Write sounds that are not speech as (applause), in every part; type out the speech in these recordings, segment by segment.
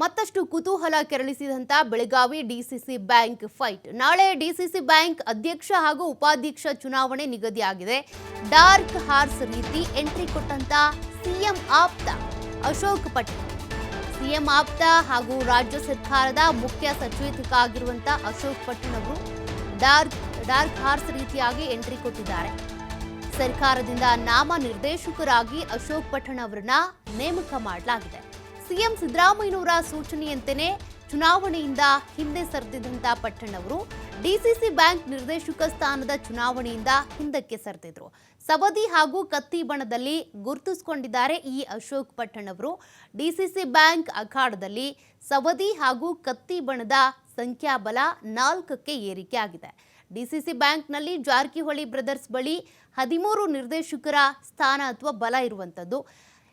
ಮತ್ತಷ್ಟು ಕುತೂಹಲ ಕೆರಳಿಸಿದಂತ ಬೆಳಗಾವಿ ಡಿಸಿಸಿ ಬ್ಯಾಂಕ್ ಫೈಟ್. ನಾಳೆ ಡಿಸಿಸಿ ಬ್ಯಾಂಕ್ ಅಧ್ಯಕ್ಷ ಹಾಗೂ ಉಪಾಧ್ಯಕ್ಷ ಚುನಾವಣೆ ನಿಗದಿಯಾಗಿದೆ. ಡಾರ್ಕ್ ಹಾರ್ಸ್ ರೀತಿ ಎಂಟ್ರಿ ಕೊಟ್ಟಂತ ಸಿಎಂ ಆಪ್ತ ಅಶೋಕ್ ಪಟೇಲ್. ಸಿಎಂ ಆಪ್ತ ಹಾಗೂ ರಾಜ್ಯ ಸರ್ಕಾರದ ಮುಖ್ಯ ಸಚೇತಕ ಆಗಿರುವಂತಹ ಅಶೋಕ್ ಪಟ್ಟಣವರು ಡಾರ್ಕ್ ಡಾರ್ಕ್ ಹಾರ್ಸ್ ರೀತಿಯಾಗಿ ಎಂಟ್ರಿ ಕೊಟ್ಟಿದ್ದಾರೆ. ಸರ್ಕಾರದಿಂದ ನಾಮ ನಿರ್ದೇಶಕರಾಗಿ ಅಶೋಕ್ ಪಟ್ಟಣ ಅವರನ್ನ ನೇಮಕ ಮಾಡಲಾಗಿದೆ. ಸಿಎಂ ಸಿದ್ದರಾಮಯ್ಯನವರ ಸೂಚನೆಯಂತೆಯೇ ಚುನಾವಣೆಯಿಂದ ಹಿಂದೆ ಸರಿದಿದ್ದಂತಹ ಪಟ್ಟಣವರು ಡಿಸಿಸಿ ಬ್ಯಾಂಕ್ ನಿರ್ದೇಶಕ ಸ್ಥಾನದ ಚುನಾವಣೆಯಿಂದ ಹಿಂದಕ್ಕೆ ಸರಿದಿದ್ರು. ಸವದಿ ಹಾಗೂ ಕತ್ತಿ ಬಣದಲ್ಲಿ ಗುರುತಿಸಿಕೊಂಡಿದ್ದಾರೆ ಈ ಅಶೋಕ್ ಪಟ್ಟಣವರು ಡಿಸಿಸಿ ಬ್ಯಾಂಕ್ ಅಖಾಡದಲ್ಲಿ ಸವದಿ ಹಾಗೂ ಕತ್ತಿ ಬಣದ ಸಂಖ್ಯಾಬಲ ನಾಲ್ಕಕ್ಕೆ ಏರಿಕೆ ಆಗಿದೆ. ಡಿಸಿಸಿ ಬ್ಯಾಂಕ್ನಲ್ಲಿ ಜಾರಕಿಹೊಳಿ ಬ್ರದರ್ಸ್ ಬಳಿ ಹದಿಮೂರು ನಿರ್ದೇಶಕರ ಸ್ಥಾನ ಅಥವಾ ಬಲ ಇರುವಂಥದ್ದು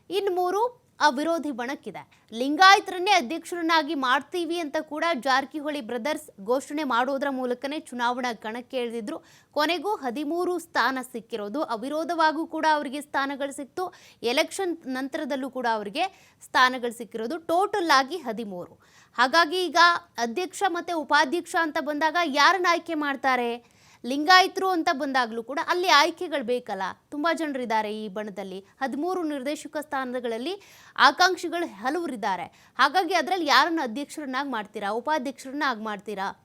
ಇನ್ನು ಮೂರು ಅವಿರೋಧಿ ಬಣಕ್ಕಿದೆ. ಲಿಂಗಾಯತರನ್ನೇ ಅಧ್ಯಕ್ಷರನ್ನಾಗಿ ಮಾಡ್ತೀವಿ ಅಂತ ಕೂಡ ಜಾರಕಿಹೊಳಿ ಬ್ರದರ್ಸ್ ಘೋಷಣೆ ಮಾಡೋದರ ಮೂಲಕನೇ ಚುನಾವಣಾ ಕಣಕ್ಕೆ ಇಳಿದಿದ್ರು ಕೊನೆಗೂ ಹದಿಮೂರು ಸ್ಥಾನ ಸಿಕ್ಕಿರೋದು. ಅವಿರೋಧವಾಗೂ ಕೂಡ ಅವರಿಗೆ ಸ್ಥಾನಗಳು ಸಿಕ್ತು. ಎಲೆಕ್ಷನ್ ನಂತರದಲ್ಲೂ ಕೂಡ ಅವರಿಗೆ ಸ್ಥಾನಗಳು ಸಿಕ್ಕಿರೋದು. ಟೋಟಲ್ ಆಗಿ ಹದಿಮೂರು. ಹಾಗಾಗಿ ಈಗ ಅಧ್ಯಕ್ಷ ಮತ್ತೆ ಉಪಾಧ್ಯಕ್ಷ ಅಂತ ಬಂದಾಗ ಯಾರನ್ನ ಆಯ್ಕೆ ಮಾಡ್ತಾರೆ? ಲಿಂಗಾಯತರು ಅಂತ ಬಂದಾಗಲೂ ಕೂಡ ಅಲ್ಲಿ ಆಯ್ಕೆಗಳು ಬೇಕಲ್ಲ. ತುಂಬ ಜನರಿದ್ದಾರೆ ಈ ಬಣದಲ್ಲಿ. ಹದಿಮೂರು ನಿರ್ದೇಶಕ ಸ್ಥಾನಗಳಲ್ಲಿ ಆಕಾಂಕ್ಷಿಗಳು ಹಲವರಿದ್ದಾರೆ. ಹಾಗಾಗಿ ಅದರಲ್ಲಿ ಯಾರನ್ನು ಅಧ್ಯಕ್ಷರನ್ನಾಗಿ ಮಾಡ್ತೀರಾ? ಉಪಾಧ್ಯಕ್ಷರನ್ನಾಗಿ ಮಾಡ್ತೀರಾ?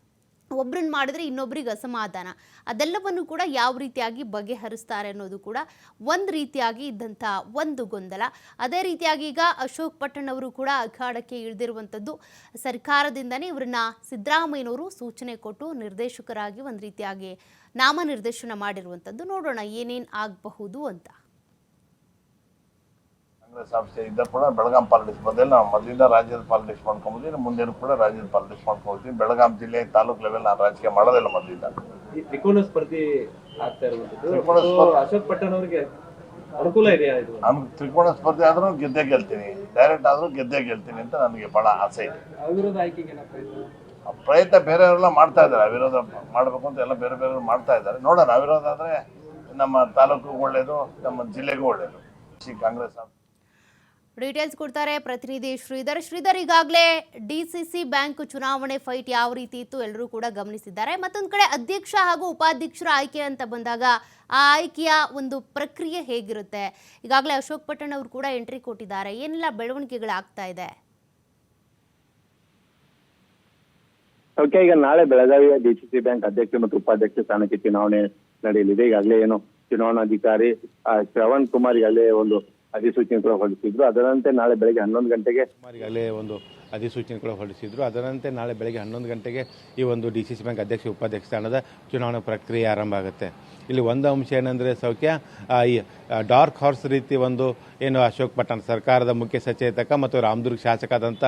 ಒಬ್ರನ್ನ ಮಾಡಿದ್ರೆ ಇನ್ನೊಬ್ರಿಗೆ ಅಸಮಾಧಾನ. ಅದೆಲ್ಲವನ್ನು ಕೂಡ ಯಾವ ರೀತಿಯಾಗಿ ಬಗೆಹರಿಸ್ತಾರೆ ಅನ್ನೋದು ಕೂಡ ಒಂದು ರೀತಿಯಾಗಿ ಇದ್ದಂಥ ಒಂದು ಗೊಂದಲ. ಅದೇ ರೀತಿಯಾಗಿ ಈಗ ಅಶೋಕ್ ಪಟ್ಟಣ್ ಅವರು ಕೂಡ ಅಖಾಡಕ್ಕೆ ಇಳಿದಿರುವಂಥದ್ದು ಸರ್ಕಾರದಿಂದನೇ ಇವರನ್ನ ಸಿದ್ದರಾಮಯ್ಯನವರು ಸೂಚನೆ ಕೊಟ್ಟು ನಿರ್ದೇಶಕರಾಗಿ ಒಂದು ರೀತಿಯಾಗಿ ನಾಮನಿರ್ದೇಶನ ಮಾಡಿರುವಂಥದ್ದು. ನೋಡೋಣ ಏನೇನು ಆಗಬಹುದು ಅಂತ. ಕಾಂಗ್ರೆಸ್ ಆಫೀಸರ್ ಇದ್ದ ಕೂಡ ಬೆಳಗಾಂ ಪಾಲಿಟಿಕ್ಸ್ ಬಂದಿಲ್ಲ. ನಾವು ಮೊದಲಿಂದ ರಾಜ್ಯದ ಪಾಲಿಟಿಕ್ಸ್ ಮಾಡ್ಕೊಂಬಂದಿನಿ ಮುಂದೆ ಕೂಡ ರಾಜ್ಯದ ಪಾಲಿಟಿಕ್ಸ್ ಮಾಡ್ಕೊಂಡ್ತೀವಿ ಬೆಳಗಾಂ ಜಿಲ್ಲೆ ತಾಲೂಕ್ ಲೆವೆಲ್ ನಾನು ರಾಜಕೀಯ ಮಾಡೋದಿಲ್ಲ ಮೊದಲಿಂದ. ಈ ತ್ರಿಕೋನ ಸ್ಪರ್ಧೆ ಆಗ್ತಾ ಇರುವಂತದ್ದು ತ್ರಿಕೋನ ಅಶೋಕ್ ಪಟ್ಟಣ್ ಅವರಿಗೆ ಅನುಕೂಲ ಇದೆಯಾ ಇದು? ನಮ್ಗೆ ತ್ರಿಕೋಣ ಸ್ಪರ್ಧೆ ಆದ್ರೂ ಗೆದ್ದೆ ಗೆಲ್ತೀನಿ. ಡೈರೆಕ್ಟ್ ಆದ್ರೂ ಗೆದ್ದೆ ಗೆಲ್ತೀನಿ ಅಂತ ನನಗೆ ಬಹಳ ಆಸೆ ಇದೆ. ಅವಿರೋಧ ಆಯ್ಕೆಗೆ ಪ್ರಯತ್ನ? ಬೇರೆಯವರೆಲ್ಲ ಮಾಡ್ತಾ ಇದ್ದಾರೆ. ಅವಿರೋಧ ಮಾಡಬೇಕು ಅಂತ ಎಲ್ಲ ಬೇರೆ ಬೇರೆ ಮಾಡ್ತಾ ಇದ್ದಾರೆ. ನೋಡೋಣ ಅವಿರೋಧ ಆದ್ರೆ ನಮ್ಮ ತಾಲೂಕು ಒಳ್ಳೇದು ನಮ್ಮ ಜಿಲ್ಲೆಗೂ ಒಳ್ಳೇದು. ಕಾಂಗ್ರೆಸ್ ಡೀಟೇಲ್ಸ್ ಕೊಡ್ತಾರೆ ಪ್ರತಿನಿಧಿ ಶ್ರೀಧರ್. ಶ್ರೀಧರ್ ಈಗಾಗಲೇ ಡಿ ಸಿ ಸಿ ಬ್ಯಾಂಕ್ ಚುನಾವಣೆ ಫೈಟ್ ಯಾವ ರೀತಿ ಇತ್ತು ಎಲ್ಲರೂ ಕೂಡ ಗಮನಿಸಿದ್ದಾರೆ. ಮತ್ತೊಂದು ಕಡೆ ಅಧ್ಯಕ್ಷ ಹಾಗೂ ಉಪಾಧ್ಯಕ್ಷರ ಆಯ್ಕೆ ಅಂತ ಬಂದಾಗ ಆ ಆಯ್ಕೆಯ ಒಂದು ಪ್ರಕ್ರಿಯೆ ಹೇಗಿರುತ್ತೆ? ಈಗಾಗಲೇ ಅಶೋಕ್ ಪಟ್ಟಣ್ ಅವರು ಕೂಡ ಎಂಟ್ರಿ ಕೊಟ್ಟಿದ್ದಾರೆ. ಏನೆಲ್ಲ ಬೆಳವಣಿಗೆಗಳಾಗ್ತಾ ಇದೆ? ಓಕೆ ಈಗ ನಾಳೆ ಬೆಳಗಾವಿಯ ಡಿಸಿಸಿ ಬ್ಯಾಂಕ್ ಅಧ್ಯಕ್ಷ ಮತ್ತು ಉಪಾಧ್ಯಕ್ಷ ಸ್ಥಾನಕ್ಕೆ ಚುನಾವಣೆ ನಡೆಯಲಿದೆ. ಈಗಾಗಲೇ ಏನು ಚುನಾವಣಾಧಿಕಾರಿ ಶ್ರವಣ್ ಕುಮಾರ್ ಈಗಾಗಲೇ ಒಂದು ಅಧಿಸೂಚನೆ ಕೂಡ ಹೊರಡಿಸಿದ್ರು. ಅದರಂತೆ ನಾಳೆ ಬೆಳಗ್ಗೆ ಹನ್ನೊಂದು ಗಂಟೆಗೆ ಈಗಾಗಲೇ ಒಂದು ಅಧಿಸೂಚನೆ ಕೂಡ ಹೊರಡಿಸಿದ್ರು. ಅದರಂತೆ ನಾಳೆ ಬೆಳಗ್ಗೆ ಹನ್ನೊಂದು ಗಂಟೆಗೆ ಈ ಒಂದು ಡಿ ಸಿ ಸಿ ಬ್ಯಾಂಕ್ ಅಧ್ಯಕ್ಷ, ಉಪಾಧ್ಯಕ್ಷ ಸ್ಥಾನದ ಚುನಾವಣಾ ಪ್ರಕ್ರಿಯೆ ಆರಂಭ ಆಗುತ್ತೆ. ಇಲ್ಲಿ ಒಂದು ಅಂಶ ಏನಂದರೆ ಸೌಖ್ಯ ಈ ಡಾರ್ಕ್ ಹಾರ್ಸ್ ರೀತಿ ಒಂದು ಏನು ಅಶೋಕ್ ಪಟ್ಟಣ್ ಸರ್ಕಾರದ ಮುಖ್ಯ ಸಚೇತಕ ಮತ್ತು ರಾಮದುರ್ಗ್ ಶಾಸಕದಂಥ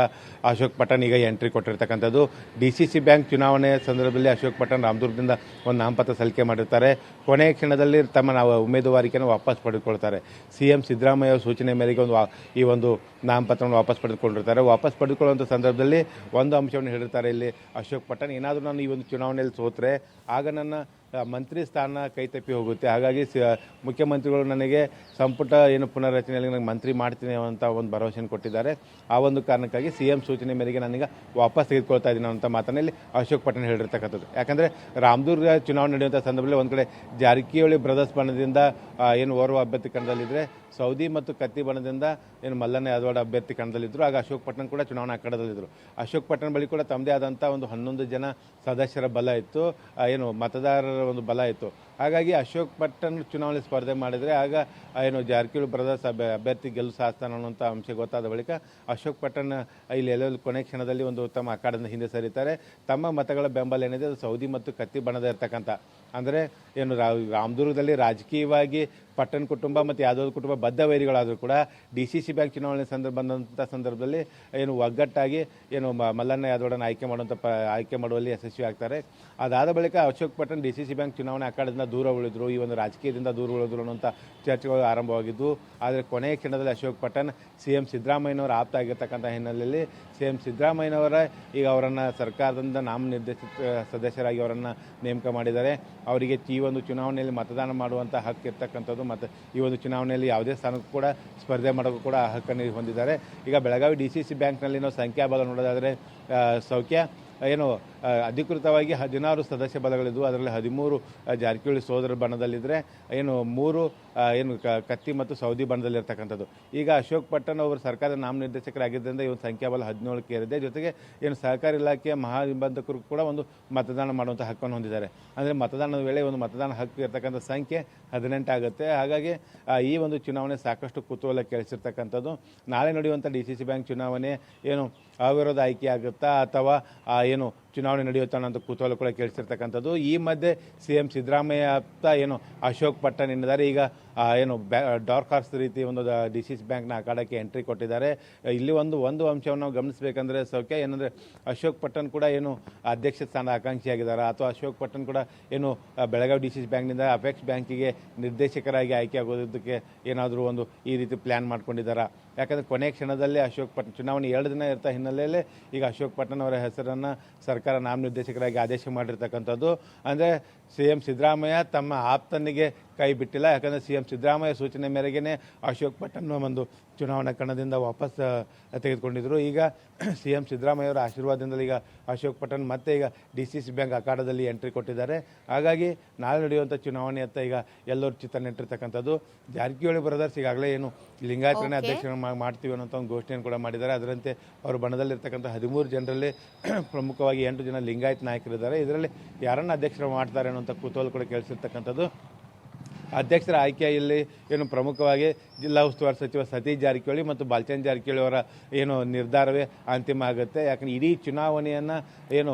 ಅಶೋಕ್ ಪಟ್ಟಣ್ ಈಗ ಎಂಟ್ರಿ ಕೊಟ್ಟಿರ್ತಕ್ಕಂಥದ್ದು. ಡಿ ಸಿ ಸಿ ಬ್ಯಾಂಕ್ ಚುನಾವಣೆ ಸಂದರ್ಭದಲ್ಲಿ ಅಶೋಕ್ ಪಟ್ಟಣ್ ರಾಮದುರ್ಗದಿಂದ ಒಂದು ನಾಮಪತ್ರ ಸಲ್ಲಿಕೆ ಮಾಡಿರ್ತಾರೆ. ಕೊನೆಯ ಕ್ಷಣದಲ್ಲಿ ತಮ್ಮ ನಾವು ಉಮೇದುವಾರಿಕೆಯನ್ನು ವಾಪಸ್ ಪಡೆದುಕೊಳ್ತಾರೆ. ಸಿ ಎಂ ಸಿದ್ದರಾಮಯ್ಯ ಅವರ ಸೂಚನೆ ಮೇರೆಗೆ ಒಂದು ಈ ಒಂದು ನಾಮಪತ್ರವನ್ನು ವಾಪಸ್ ಪಡೆದುಕೊಂಡಿರ್ತಾರೆ. ವಾಪಸ್ ಪಡೆದುಕೊಳ್ಳುವಂಥ ಸಂದರ್ಭದಲ್ಲಿ ಒಂದು ಅಂಶವನ್ನು ಹೇಳಿರ್ತಾರೆ ಇಲ್ಲಿ ಅಶೋಕ್ ಪಟ್ಟಣ್. ಏನಾದರೂ ನಾನು ಈ ಒಂದು ಚುನಾವಣೆಯಲ್ಲಿ ಸೋತ್ರೆ, ಆಗ ನನ್ನ ಮಂತ್ರಿ ಸ್ಥಾನ ಕೈತಪ್ಪಿ ಹೋಗುತ್ತೆ. ಹಾಗಾಗಿ ಸ- ಮುಖ್ಯಮಂತ್ರಿಗಳು ನನಗೆ ಸಂಪುಟ ಏನು ಪುನರ್ರಚನೆಯಲ್ಲಿ ನನಗೆ ಮಂತ್ರಿ ಮಾಡ್ತೀನಿ ಅಂತ ಒಂದು ಭರವಸೆಯನ್ನು ಕೊಟ್ಟಿದ್ದಾರೆ. ಆ ಒಂದು ಕಾರಣಕ್ಕಾಗಿ ಸಿ ಎಂ ಸೂಚನೆ ಮೇರೆಗೆ ನನಗೆ ವಾಪಸ್ ತೆಗೆದುಕೊಳ್ತಾ ಇದ್ದೀನಿ ಅಂತ ಮಾತನಲ್ಲಿ ಅಶೋಕ್ ಪಟ್ಟಣ ಹೇಳಿರ್ತಕ್ಕಂಥದ್ದು. ಯಾಕಂದರೆ ರಾಮದುರ್ಗ ಚುನಾವಣೆ ನಡೆಯುವಂಥ ಸಂದರ್ಭದಲ್ಲಿ ಒಂದು ಕಡೆ ಜಾರಕಿಹೊಳಿ ಬ್ರದರ್ಸ್ ಬಣ್ಣದಿಂದ ಏನು ಓರ್ವ ಅಭ್ಯರ್ಥಿ ಕಣದಲ್ಲಿದ್ದರೆ ಸೌದಿ ಮತ್ತು ಕತ್ತಿ ಬಣದಿಂದ ಏನು ಮಲ್ಲಣ್ಣ ಯಾದವಾಡ ಅಭ್ಯರ್ಥಿ ಕಣದಲ್ಲಿದ್ದರು ಆಗ ಅಶೋಕ್ ಪಟ್ಟಣ ಕೂಡ ಚುನಾವಣಾ ಅಖಾಡದಲ್ಲಿದ್ದರು ಅಶೋಕ್ ಪಟ್ಟಣ ಬಳಿ ಕೂಡ ತಮ್ಮದೇ ಆದಂಥ ಒಂದು ಹನ್ನೊಂದು ಜನ ಸದಸ್ಯರ ಬಲ ಇತ್ತು. ಏನು ಮತದಾರರ ಒಂದು ಬಲ ಇತ್ತು. ಹಾಗಾಗಿ ಅಶೋಕ್ ಪಟ್ಟಣ ಚುನಾವಣೆ ಸ್ಪರ್ಧೆ ಮಾಡಿದರೆ ಆಗ ಏನು ಜಾರಕಿಹೊಳಿ ಬ್ರದರ್ಸ್ ಅಭ್ಯ- ಅಭ್ಯರ್ಥಿ ಗೆಲ್ಲು ಸಾಧಿಸ್ತಾನೆ ಅನ್ನೋಂಥ ಅಂಶ ಗೊತ್ತಾದ ಬಳಿಕ ಅಶೋಕ್ ಪಟ್ಟಣ ಇಲ್ಲಿ ಎಲ್ಲೆಲ್ಲಿ ಕೊನೆ ಕ್ಷಣದಲ್ಲಿ ಒಂದು ತಮ್ಮ ಅಖಾಡದಿಂದ ಹಿಂದೆ ಸರಿತಾರೆ. ತಮ್ಮ ಮತಗಳ ಬೆಂಬಲ ಏನಿದೆ ಅದು ಸೌದಿ ಮತ್ತು ಕತ್ತಿ ಬಣದ ಇರ್ತಕ್ಕಂಥ. ಅಂದರೆ ಏನು ರಾಮದುರ್ಗದಲ್ಲಿ ರಾಜಕೀಯವಾಗಿ ಪಟ್ಟಣ ಕುಟುಂಬ ಮತ್ತು ಯಾದವ್ ಕುಟುಂಬ ಬದ್ಧ ವೈರಿಗಳಾದರೂ ಕೂಡ ಡಿ ಸಿ ಸಿ ಬ್ಯಾಂಕ್ ಚುನಾವಣೆ ಸಂದರ್ಭ ಬಂದಂಥ ಸಂದರ್ಭದಲ್ಲಿ ಏನು ಒಗ್ಗಟ್ಟಾಗಿ ಏನು ಮಲ್ಲಣ್ಣ ಯಾದವಡನ್ನು ಆಯ್ಕೆ ಮಾಡುವಂಥ ಪ, ಆಯ್ಕೆ ಮಾಡುವಲ್ಲಿ ಯಶಸ್ವಿ ಆಗ್ತಾರೆ ಅದಾದ ಬಳಿಕ ಅಶೋಕ್ ಪಟ್ಟಣ ಡಿ ಸಿ ಸಿ ಬ್ಯಾಂಕ್ ಚುನಾವಣೆ ಅಖಾಡದಿಂದ ದೂರ ಉಳಿದ್ರು, ಈ ಒಂದು ರಾಜಕೀಯದಿಂದ ದೂರ ಉಳಿದ್ರು ಅನ್ನುವಂಥ ಚರ್ಚೆಗಳು ಆರಂಭವಾಗಿದ್ದು, ಆದರೆ ಕೊನೆಯ ಕ್ಷಣದಲ್ಲಿ ಅಶೋಕ್ ಪಟ್ಟಣ್ ಸಿ ಎಂ ಸಿದ್ದರಾಮಯ್ಯನವರ ಆಪ್ತ ಆಗಿರ್ತಕ್ಕಂಥ ಹಿನ್ನೆಲೆಯಲ್ಲಿ ಸಿ ಎಂ ಸಿದ್ದರಾಮಯ್ಯನವರ ಈಗ ಅವರನ್ನು ಸರ್ಕಾರದಿಂದ ನಾಮನಿರ್ದೇಶಿತ ಸದಸ್ಯರಾಗಿ ಅವರನ್ನು ನೇಮಕ ಮಾಡಿದ್ದಾರೆ. ಅವರಿಗೆ ಈ ಒಂದು ಚುನಾವಣೆಯಲ್ಲಿ ಮತದಾನ ಮಾಡುವಂಥ ಹಕ್ಕು ಇರ್ತಕ್ಕಂಥದ್ದು ಮತ್ತು ಈ ಒಂದು ಚುನಾವಣೆಯಲ್ಲಿ ಯಾವುದೇ ಸ್ಥಾನಕ್ಕೂ ಕೂಡ ಸ್ಪರ್ಧೆ ಮಾಡೋಕ್ಕೂ ಕೂಡ ಆ ಹಕ್ಕನ್ನು ಹೊಂದಿದ್ದಾರೆ. ಈಗ ಬೆಳಗಾವಿ ಡಿ ಸಿ ಸಿ ಬ್ಯಾಂಕ್ನಲ್ಲಿ ನಾವು ಸಂಖ್ಯಾಬಲ ನೋಡೋದಾದರೆ ಸೌಖ್ಯ, ಏನು ಅಧಿಕೃತವಾಗಿ ಹದಿನಾರು ಸದಸ್ಯ ಬಲಗಳಿದ್ವು ಅದರಲ್ಲಿ ಹದಿಮೂರು ಜಾರಕಿಹೊಳಿ ಸೋದರ ಬಣ್ಣದಲ್ಲಿದ್ದರೆ ಏನು ಮೂರು ಏನು ಕತ್ತಿ ಮತ್ತು ಸೌದಿ ಬಣ್ಣದಲ್ಲಿರ್ತಕ್ಕಂಥದ್ದು. ಈಗ ಅಶೋಕ್ ಪಟ್ಟಣ ಅವರು ಸರ್ಕಾರದ ನಾಮನಿರ್ದೇಶಕರಾಗಿದ್ದರಿಂದ ಸಂಖ್ಯಾ ಸಂಖ್ಯಾಬಲ ಹದಿನೇಳಕ್ಕೆ ಏರಿದೆ. ಜೊತೆಗೆ ಏನು ಸಹಕಾರಿ ಇಲಾಖೆಯ ಮಹಾನಿಬಂಧಕರು ಕೂಡ ಒಂದು ಮತದಾನ ಮಾಡುವಂಥ ಹಕ್ಕನ್ನು ಹೊಂದಿದ್ದಾರೆ. ಅಂದರೆ ಮತದಾನದ ವೇಳೆ ಒಂದು ಮತದಾನ ಹಕ್ಕು ಇರತಕ್ಕಂಥ ಸಂಖ್ಯೆ ಹದಿನೆಂಟು ಆಗುತ್ತೆ. ಹಾಗಾಗಿ ಈ ಒಂದು ಚುನಾವಣೆ ಸಾಕಷ್ಟು ಕುತೂಹಲ ಕೇಳಿಸಿರ್ತಕ್ಕಂಥದ್ದು ನಾಳೆ ನಡೆಯುವಂಥ ಡಿ ಸಿ ಸಿ ಬ್ಯಾಂಕ್ ಚುನಾವಣೆ ಏನು ಅವಿರೋಧ ಆಯ್ಕೆ ಆಗುತ್ತಾ ಅಥವಾ ಏನು ಚುನಾವಣೆ ನಡೆಯುತ್ತೆ ಅನ್ನೋದು ಕುತೂಹಲ ಕೂಡ ಕೇಳಿಸಿರ್ತಕ್ಕಂಥದ್ದು ಈ ಮಧ್ಯೆ ಸಿ ಎಂ ಸಿದ್ದರಾಮಯ್ಯ ಅಂತ ಏನು ಅಶೋಕ್ ಪಟ್ಟಣ್ ಎನ್ನಿದ್ದಾರೆ ಈಗ ಏನು ಬ್ಯಾ, ಡಾರ್ಕ್ ಹಾರ್ಸ್ ರೀತಿ ಒಂದು ಡಿ ಸಿ ಸಿ ಬ್ಯಾಂಕ್ನ ಅಖಾಡಕ್ಕೆ ಎಂಟ್ರಿ ಕೊಟ್ಟಿದ್ದಾರೆ. ಇಲ್ಲಿ ಒಂದು ಒಂದು ಅಂಶವನ್ನು ನಾವು ಗಮನಿಸಬೇಕಂದ್ರೆ ಸೌಖ್ಯ, ಏನಂದರೆ ಅಶೋಕ್ ಪಟ್ಟಣ್ ಕೂಡ ಏನು ಅಧ್ಯಕ್ಷ ಸ್ಥಾನ ಆಕಾಂಕ್ಷಿಯಾಗಿದ್ದಾರೆ. ಅಥವಾ ಅಶೋಕ್ ಪಟ್ಟಣ್ ಕೂಡ ಏನು ಬೆಳಗಾವಿ ಡಿ ಸಿ ಸಿ ಬ್ಯಾಂಕ್ನಿಂದ ಅಪೆಕ್ಸ್ ಬ್ಯಾಂಕಿಗೆ ನಿರ್ದೇಶಕರಾಗಿ ಆಯ್ಕೆ ಆಗೋದಕ್ಕೆ ಏನಾದರೂ ಒಂದು ಈ ರೀತಿ ಪ್ಲ್ಯಾನ್ ಮಾಡ್ಕೊಂಡಿದ್ದಾರಾ? ಯಾಕಂದರೆ ಕೊನೆ ಕ್ಷಣದಲ್ಲಿ ಅಶೋಕ್ ಪಟ್ ಚುನಾವಣೆ ಎರಡು ದಿನ ಇರ್ತಾ ಹಿನ್ನೆಲೆಯಲ್ಲಿ ಈಗ ಅಶೋಕ್ ಪಟ್ಟಣ ಅವರ ಹೆಸರನ್ನು ಸರ್ಕಾರ ನಾಮನಿರ್ದೇಶಕರಾಗಿ ಆದೇಶ ಮಾಡಿರ್ತಕ್ಕಂಥದ್ದು. ಅಂದರೆ ಸಿ ಎಂ ಸಿದ್ದರಾಮಯ್ಯ ತಮ್ಮ ಆಪ್ತನಿಗೆ ಕೈ ಬಿಟ್ಟಿಲ್ಲ. ಯಾಕಂದರೆ ಸಿ ಎಂ ಸಿದ್ದರಾಮಯ್ಯ ಸೂಚನೆ ಮೇರೆಗೆ ಅಶೋಕ್ ಪಟ್ಟಣ ಒಂದು ಚುನಾವಣಾ ಕಣದಿಂದ ವಾಪಸ್ ತೆಗೆದುಕೊಂಡಿದ್ದರು ಈಗ (clears throat) ಸಿ ಎಂ ಸಿದ್ದರಾಮಯ್ಯ ಅವರ ಆಶೀರ್ವಾದದಿಂದಲೇ ಈಗ ಅಶೋಕ್ ಪಟನ್ ಮತ್ತೆ ಈಗ ಡಿ ಸಿ ಸಿ ಬ್ಯಾಂಕ್ ಅಖಾಡದಲ್ಲಿ ಎಂಟ್ರಿ ಕೊಟ್ಟಿದ್ದಾರೆ. ಹಾಗಾಗಿ ನಾಳೆ ನಡೆಯುವಂಥ ಚುನಾವಣೆಯತ್ತ ಈಗ ಎಲ್ಲರೂ ಚಿತ್ರ ನೆಟ್ಟಿರ್ತಕ್ಕಂಥದ್ದು ಜಾರಕಿಹೊಳಿ ಬ್ರದರ್ಸ್ ಈಗಾಗಲೇ ಏನು ಲಿಂಗಾಯತನೇ ಅಧ್ಯಕ್ಷರನ್ನು ಅಧ್ಯಕ್ಷ ಮಾಡ್ತೀವಿ ಅನ್ನೋಂಥ ಒಂದು ಘೋಷಣೆಯನ್ನು ಕೂಡ ಮಾಡಿದ್ದಾರೆ. ಅದರಂತೆ ಅವರ ಬಣದಲ್ಲಿರ್ತಕ್ಕಂಥ ಹದಿಮೂರು ಜನರಲ್ಲಿ (clears throat) ಪ್ರಮುಖವಾಗಿ ಎಂಟು ಜನ ಲಿಂಗಾಯತ್ ನಾಯಕರಿದ್ದಾರೆ. ಇದರಲ್ಲಿ ಯಾರನ್ನು ಅಧ್ಯಕ್ಷರು ಮಾಡ್ತಾರೆ ಅನ್ನೋಂಥ ಕುತೂಹಲ ಕೂಡ ಕೇಳಿಸಿರ್ತಕ್ಕಂಥದ್ದು. ಅಧ್ಯಕ್ಷರ ಆಯ್ಕೆಯಲ್ಲಿ ಏನು ಪ್ರಮುಖವಾಗಿ ಜಿಲ್ಲಾ ಉಸ್ತುವಾರಿ ಸಚಿವ ಸತೀಶ್ ಜಾರಕಿಹೊಳಿ ಮತ್ತು ಬಾಲ್ಚಂದ್ ಜಾರಕಿಹೊಳಿ ಅವರ ಏನು ನಿರ್ಧಾರವೇ ಅಂತಿಮ ಆಗುತ್ತೆ. ಯಾಕಂದ್ರೆ ಇಡೀ ಚುನಾವಣೆಯನ್ನು ಏನು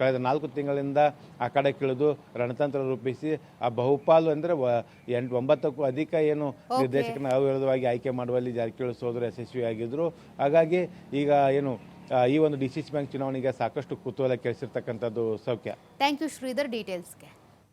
ಕಳೆದ ನಾಲ್ಕು ತಿಂಗಳಿಂದ ಆ ಕಡೆ ಕಿಳಿದು ರಣತಂತ್ರ ರೂಪಿಸಿ ಆ ಬಹುಪಾಲು ಅಂದರೆ ಎಂಟು ಒಂಬತ್ತಕ್ಕೂ ಅಧಿಕ ಏನು ನಿರ್ದೇಶಕನ ಅವಿರೋಧವಾಗಿ ಆಯ್ಕೆ ಮಾಡುವಲ್ಲಿ ಜಾರಕಿಹೊಳಿ ಸೋದರ ಯಶಸ್ವಿಯಾಗಿದ್ದರು ಹಾಗಾಗಿ ಈಗ ಏನು ಈ ಒಂದು ಡಿ ಸಿ ಸಿ ಬ್ಯಾಂಕ್ ಚುನಾವಣೆಗೆ ಸಾಕಷ್ಟು ಕುತೂಹಲ ಕೇಳಿಸಿರ್ತಕ್ಕಂಥದ್ದು ಸೌಖ್ಯ. Thank you Sridhar ಡೀಟೇಲ್ಸ್ಗೆ